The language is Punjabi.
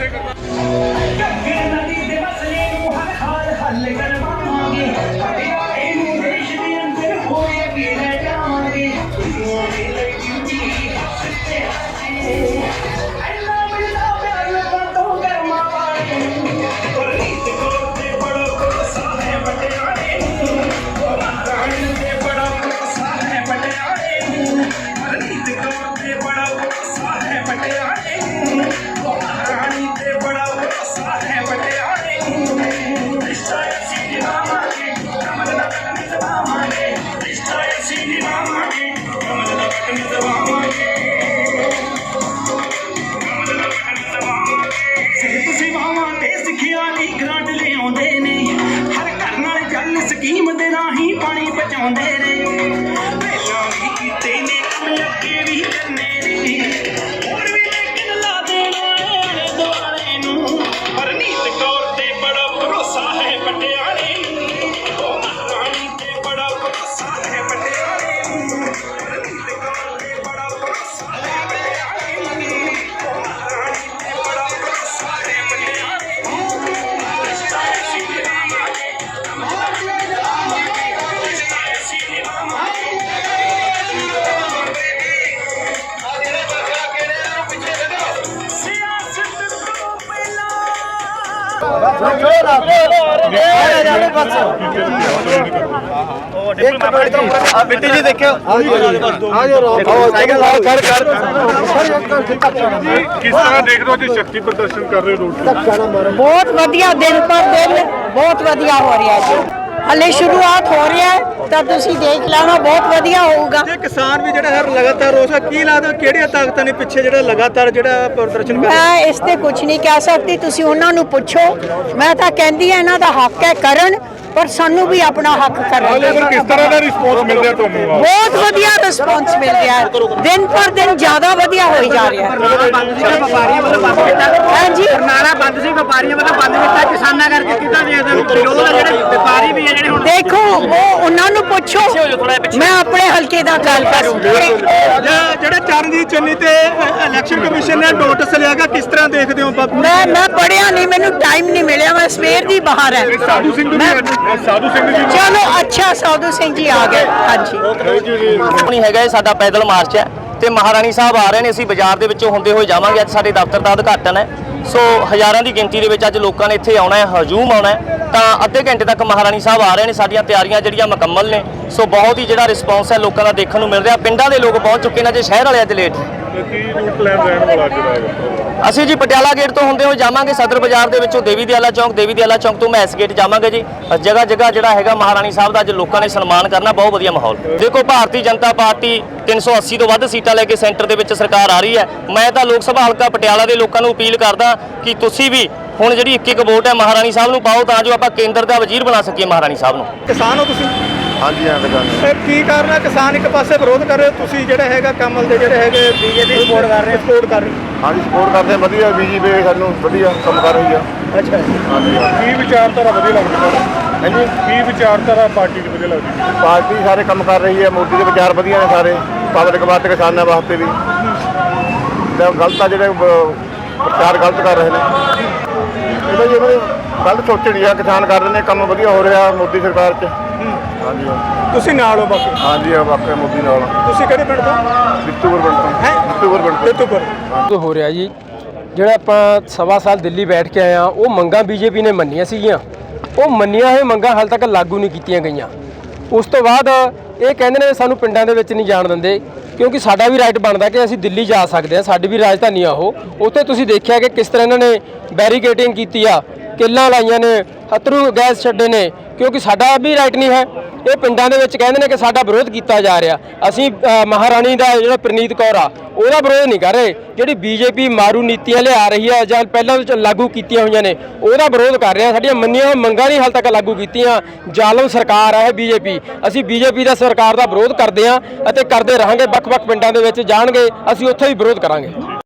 take a ਆ ਬਿੱਟੀ ਜੀ ਦੇਖਿਓ ਆ ਜੋ ਸਾਈਕਲ ਲਾਓ ਕਰ ਕਰ ਕਿਸ ਤਰ੍ਹਾਂ ਦੇਖ ਰਹੇ ਹੋ ਜੀ ਸ਼ਕਤੀ ਪ੍ਰਦਰਸ਼ਨ ਕਰ ਰਹੇ ਰੋਡ ਤੇ? ਬਹੁਤ ਵਧੀਆ, ਦਿਨ ਪਰ ਦਿਨ ਬਹੁਤ ਵਧੀਆ ਹੋ ਰਿਹਾ ਜੀ। ਹਲੇ ਸ਼ੁਰੂਆਤ ਹੋ ਰਿਹਾ ਹੈ ਤਾਂ ਤੁਸੀਂ ਦੇਖ ਲੈਣਾ ਬਹੁਤ ਵਧੀਆ ਹੋਊਗਾ। ਜੇ ਕਿਸਾਨ ਵੀ ਜਿਹੜਾ ਹੈ ਲਗਾਤਾਰ ਰੋਸ ਕੀ ਲੱਗਦਾ ਕਿਹੜੀਆਂ ਤਾਕਤਾਂ ਨੇ ਪਿੱਛੇ ਜਿਹੜਾ ਲਗਾਤਾਰ ਜਿਹੜਾ ਪ੍ਰਦਰਸ਼ਨ ਕਰ ਰਹੇ? ਮੈਂ ਇਸ ਤੇ ਕੁਝ ਨਹੀਂ ਕਹਿ ਸਕਦੀ ਤੁਸੀਂ ਉਹਨਾਂ ਨੂੰ ਪੁੱਛੋ। ਮੈਂ ਤਾਂ ਕਹਿੰਦੀ ਹਾਂ ਇਹਨਾਂ ਦਾ ਹੱਕ ਹੈ ਕਰਨ ਪਰ ਸਾਨੂੰ ਵੀ ਆਪਣਾ ਹੱਕ ਕਰਨਾ। ਸਰ ਕਿਸ ਤਰ੍ਹਾਂ ਦਾ ਰਿਸਪੌਂਸ ਮਿਲ ਰਿਹਾ ਤੁਹਾਨੂੰ? ਬਹੁਤ ਵਧੀਆ ਰਿਸਪੌਂਸ ਮਿਲ ਰਿਹਾ ਹੈ। ਦਿਨ ਪਰ ਦਿਨ ਜ਼ਿਆਦਾ ਵਧੀਆ ਹੋਈ ਜਾ ਰਿਹਾ ਹੈ। ਹਾਂਜੀ। ਨਾਰਾ ਬੰਦ ਸੀ ਵਪਾਰੀਆਂ ਵੱਲੋਂ ਬੰਦ ਕੀਤਾ। ਕਿਸਾਨਾਂ ਕਰਕੇ ਹੋ? ਵਿਰੋਧ ਆ ਜਿਹੜੇ ਵਪਾਰੀ ਵੀ ਆ ਹੁਣ ਦੇਖੋ ਉਹ ਉਹਨਾਂ ਨੂੰ ਪੁੱਛੋ। ਮੈਂ ਆਪਣੇ ਹਲਕੇ ਦਾ ਗੱਲ ਕਰੂੰਗੀ ਜਿਹੜੇ ਚਰਨਜੀਤ ਚੰਨੀ ਤੇ ਇਲੈਕਸ਼ਨ ਕਮਿਸ਼ਨ ਨੇ ਨੋਟਿਸ ਲਿਆਗਾ ਕਿਸ ਤਰ੍ਹਾਂ ਦੇਖਦੇ ਹੋ ਮੈਂ ਮੈਂ ਪੜਿਆ ਨਹੀਂ ਮੈਨੂੰ ਟਾਈਮ ਨਹੀਂ ਮਿਲਿਆ ਮੈਂ ਸਵੇਰ ਦੀ ਬਾਹਰ ਹੈ। ਸਾਧੂ ਸਿੰਘ ਜੀ ਮੈਂ- ਸਾਧੂ ਸਿੰਘ ਜੀ ਚਲੋ ਅੱਛਾ ਸਾਧੂ ਸਿੰਘ ਜੀ ਆ ਗਏ। ਹਾਂਜੀ। ਨਹੀਂ ਹੈਗਾ ਇਹ ਸਾਡਾ ਪੈਦਲ ਮਾਰਚ ਹੈ ਤੇ ਮਹਾਰਾਣੀ ਸਾਹਿਬ ਆ ਰਹੇ ਨੇ ਅਸੀਂ ਬਾਜ਼ਾਰ ਦੇ ਵਿੱਚੋਂ ਹੁੰਦੇ ਹੋਏ ਜਾਵਾਂਗੇ ਅੱਜ ਸਾਡੇ ਦਫ਼ਤਰ ਦਾ ਉਦਘਾਟਨ ਹੈ। ਸੋ ਹਜ਼ਾਰਾਂ ਦੀ ਗਿਣਤੀ ਦੇ ਵਿੱਚ ਅੱਜ ਲੋਕਾਂ ਨੇ ਇੱਥੇ ਆਉਣਾ ਹੈ, ਹਜੂਮ ਆਉਣਾ ਹੈ। ਤਾਂ ਅੱਧੇ ਘੰਟੇ ਤੱਕ ਮਹਾਰਾਣੀ ਸਾਹਿਬ ਆ ਰਹੇ ਨੇ, ਸਾਡੀਆਂ ਤਿਆਰੀਆਂ ਜਿਹੜੀਆਂ ਮੁਕੰਮਲ ਨੇ। ਸੋ ਬਹੁਤ ਹੀ ਜਿਹੜਾ ਰਿਸਪੌਂਸ ਹੈ ਲੋਕਾਂ ਦਾ ਦੇਖਣ ਨੂੰ ਮਿਲ ਰਿਹਾ। ਪਿੰਡਾਂ ਦੇ ਲੋਕ ਪਹੁੰਚ ਚੁੱਕੇ ਨੇ ਜੇ ਸ਼ਹਿਰ ਵਾਲੇ ਅੱਜ ਲੇਟ ਕੀ ਰੂਟ ਪਲਾਨ ਰਹਿਣ ਵਾਲਾ ਜਿਹੜਾ ਹੈਗਾ ਅਸੀਂ ਜੀ ਪਟਿਆਲਾ ਗੇਟ ਤੋਂ ਹੁੰਦੇ ਹੋਏ ਜਾਵਾਂਗੇ ਸਦਰ ਬਾਜ਼ਾਰ ਦੇ ਵਿੱਚੋਂ ਦੇਵੀ ਦਿਆਲਾ ਚੌਂਕ ਦੇਵੀ ਦਿਆਲਾ ਚੌਂਕ ਤੋਂ ਮੈਸ ਗੇਟ ਜਾਵਾਂਗੇ ਜੀ। ਜਗ੍ਹਾ ਜਗ੍ਹਾ ਜਿਹੜਾ ਹੈਗਾ ਮਹਾਰਾਣੀ ਸਾਹਿਬ ਦਾ ਅੱਜ ਲੋਕਾਂ ਨੇ ਸਨਮਾਨ ਕਰਨਾ ਬਹੁਤ ਵਧੀਆ ਮਾਹੌਲ। ਦੇਖੋ ਭਾਰਤੀ ਜਨਤਾ ਪਾਰਟੀ 380 ਤੋਂ ਵੱਧ ਸੀਟਾਂ ਲੈ ਕੇ ਸੈਂਟਰ ਦੇ ਵਿੱਚ ਸਰਕਾਰ ਆ ਰਹੀ ਹੈ। ਮੈਂ ਤਾਂ ਲੋਕ ਸਭਾ ਹਲਕਾ ਪਟਿਆਲਾ ਦੇ ਲੋਕਾਂ ਨੂੰ ਅਪੀਲ ਕਰਦਾ ਕਿ ਤੁਸੀਂ ਵੀ ਹੁਣ ਜਿਹੜੀ ਇੱਕ ਇੱਕ ਵੋਟ ਹੈ ਮਹਾਰਾਣੀ ਸਾਹਿਬ ਨੂੰ ਪਾਓ ਤਾਂ ਜੋ ਆਪਾਂ ਕੇਂਦਰ ਦਾ ਵਜ਼ੀਰ ਬਣਾ ਸਕੀਏ ਮਹਾਰਾਣੀ ਸਾਹਿਬ ਨੂੰ। ਕਿਸਾਨ ਹੋ ਤੁਸੀਂ? ਹਾਂਜੀ ਹਾਂ। ਦੁਕਾਨ ਇਹ ਕੀ ਕਾਰਨ ਹੈ? ਕਿਸਾਨ ਇੱਕ ਪਾਸੇ ਵਿਰੋਧ ਕਰ ਰਹੇ ਹੋ, ਤੁਸੀਂ ਜਿਹੜਾ ਹੈਗਾ ਕਮਲ ਦੇ ਜਿਹੜੇ ਹੈਗੇ ਬੀਜੇਪੀ ਸਪੋਰਟ ਕਰ ਰਹੇ ਸਪੋਰਟ ਕਰ ਰਹੇ ਹਾਂਜੀ ਸਪੋਰਟ ਕਰਦੇ ਹਾਂ ਵਧੀਆ ਬੀਜੀਪੀ ਸਾਨੂੰ ਵਧੀਆ ਕੰਮ ਕਰ ਰਹੀ ਆ। ਅੱਛਾ ਹਾਂਜੀ। ਕੀ ਵਿਚਾਰਧਾਰਾ ਵਧੀਆ ਲੱਗਦੀ? ਤੁਹਾਨੂੰ ਹਾਂਜੀ। ਕੀ ਵਿਚਾਰਧਾਰਾ ਪਾਰਟੀ ਦੀ ਵਧੀਆ ਲੱਗਦੀ? ਪਾਰਟੀ ਸਾਰੇ ਕੰਮ ਕਰ ਰਹੀ ਹੈ ਮੋਦੀ ਦੇ ਵਿਚਾਰ ਵਧੀਆ ਨੇ ਸਾਰੇ ਪਬਲਿਕ ਵਾਸਤੇ ਕਿਸਾਨਾਂ ਵਾਸਤੇ ਵੀ। ਤੇ ਗਲਤ ਆ ਜਿਹੜੇ ਬ- ਪ੍ਰਚਾਰ ਗਲਤ ਕਰ ਰਹੇ ਨੇ। ਇਹਦਾ ਜੀ ਇਹਨਾਂ ਗਲਤ ਸੋਚਣੀ ਆ ਕਿਸਾਨ ਕਰ ਰਹੇ ਨੇ ਕੰਮ ਵਧੀਆ ਹੋ ਰਿਹਾ ਮੋਦੀ ਸਰਕਾਰ 'ਚ। ਹਾਂਜੀ ਤੁਸੀਂ ਨਾਲ ਹੋ ਬਾਕੀ? ਹਾਂਜੀ ਆ ਵਾਕਿਆ ਮੋਦੀ ਨਾਲ। ਤੁਸੀਂ ਕਿਹੜੇ ਪਿੰਡ ਤੋਂ? ਦਿੱਤੂਪੁਰ ਪਿੰਡ ਤੋਂ। ਹੈ? ਦਿੱਤੂਪੁਰ ਪਿੰਡ ਤੋਂ। ਦਿੱਤੂਪੁਰ ਤੋਂ ਹੋ ਰਿਹਾ ਜੀ। ਜਿਹੜਾ ਆਪਾਂ ਸਵਾ ਸਾਲ ਦਿੱਲੀ ਬੈਠ ਕੇ ਆਏ ਆ ਉਹ ਮੰਗਾਂ ਬੀਜੇਪੀ ਨੇ ਮੰਨੀਆਂ ਸੀਗੀਆਂ। ਉਹ ਮੰਨੀਆਂ ਹੋਏ ਮੰਗਾਂ ਹਾਲ ਤੱਕ ਲਾਗੂ ਨਹੀਂ ਕੀਤੀਆਂ ਗਈਆਂ। ਉਸ ਤੋਂ ਬਾਅਦ ਇਹ ਕਹਿੰਦੇ ਨੇ ਸਾਨੂੰ ਪਿੰਡਾਂ ਦੇ ਵਿੱਚ ਨਹੀਂ ਜਾਣ ਦਿੰਦੇ ਕਿਉਂਕਿ ਸਾਡਾ ਵੀ ਰਾਈਟ ਬਣਦਾ ਕਿ ਅਸੀਂ ਦਿੱਲੀ ਜਾ ਸਕਦੇ ਹਾਂ ਸਾਡੀ ਵੀ ਰਾਜਧਾਨੀ ਆ ਉਹ। ਉੱਥੇ ਤੁਸੀਂ ਦੇਖਿਆ ਕਿ ਕਿਸ ਤਰ੍ਹਾਂ ਇਹਨਾਂ ਨੇ ਬੈਰੀਕੇਡਿੰਗ ਕੀਤੀ ਆ ਕਿੱਲਾਂ ਲਾਈਆਂ ਨੇ ਅਤਰੂ ਗੈਸ ਛੱਡੇ ਨੇ ਕਿਉਂਕਿ ਸਾਡਾ ਵੀ ਰਾਈਟ ਨਹੀਂ ਹੈ। ਇਹ ਪਿੰਡਾਂ ਦੇ ਵਿੱਚ ਕਹਿੰਦੇ ਨੇ ਕਿ ਸਾਡਾ ਵਿਰੋਧ ਕੀਤਾ ਜਾ ਰਿਹਾ। ਅਸੀਂ ਮਹਾਰਾਣੀ ਦਾ ਜਿਹੜਾ ਪ੍ਰਨੀਤ ਕੌਰ ਆ, ਉਹਦਾ ਵਿਰੋਧ ਨਹੀਂ ਕਰ ਰਹੇ। ਜਿਹੜੀ ਬੀਜੇਪੀ ਮਾਰੂ ਨੀਤੀਆਂ ਲਿਆ ਰਹੀ ਹੈ ਜਾਂ ਪਹਿਲਾਂ ਤੋਂ ਲਾਗੂ ਕੀਤੀਆਂ ਹੋਈਆਂ ਨੇ, ਉਹਦਾ ਵਿਰੋਧ ਕਰ ਰਹੇ ਆ। ਸਾਡੀਆਂ ਮੰਨੀਆਂ ਹੋਈਆਂ ਮੰਗਾਂ ਨਹੀਂ ਹਾਲ ਤੱਕ ਲਾਗੂ ਕੀਤੀਆਂ। ਜ਼ਾਲਮ ਸਰਕਾਰ ਆ ਇਹ ਬੀਜੇਪੀ। ਅਸੀਂ ਬੀਜੇਪੀ ਦਾ ਸਰਕਾਰ ਦਾ ਵਿਰੋਧ ਕਰਦੇ ਆ ਅਤੇ ਕਰਦੇ ਰਹਾਂਗੇ। ਵੱਖ-ਵੱਖ ਪਿੰਡਾਂ ਦੇ ਵਿੱਚ ਜਾਣਗੇ। ਅਸੀਂ ਉੱਥੇ ਵੀ ਵਿਰੋਧ ਕਰਾਂਗੇ।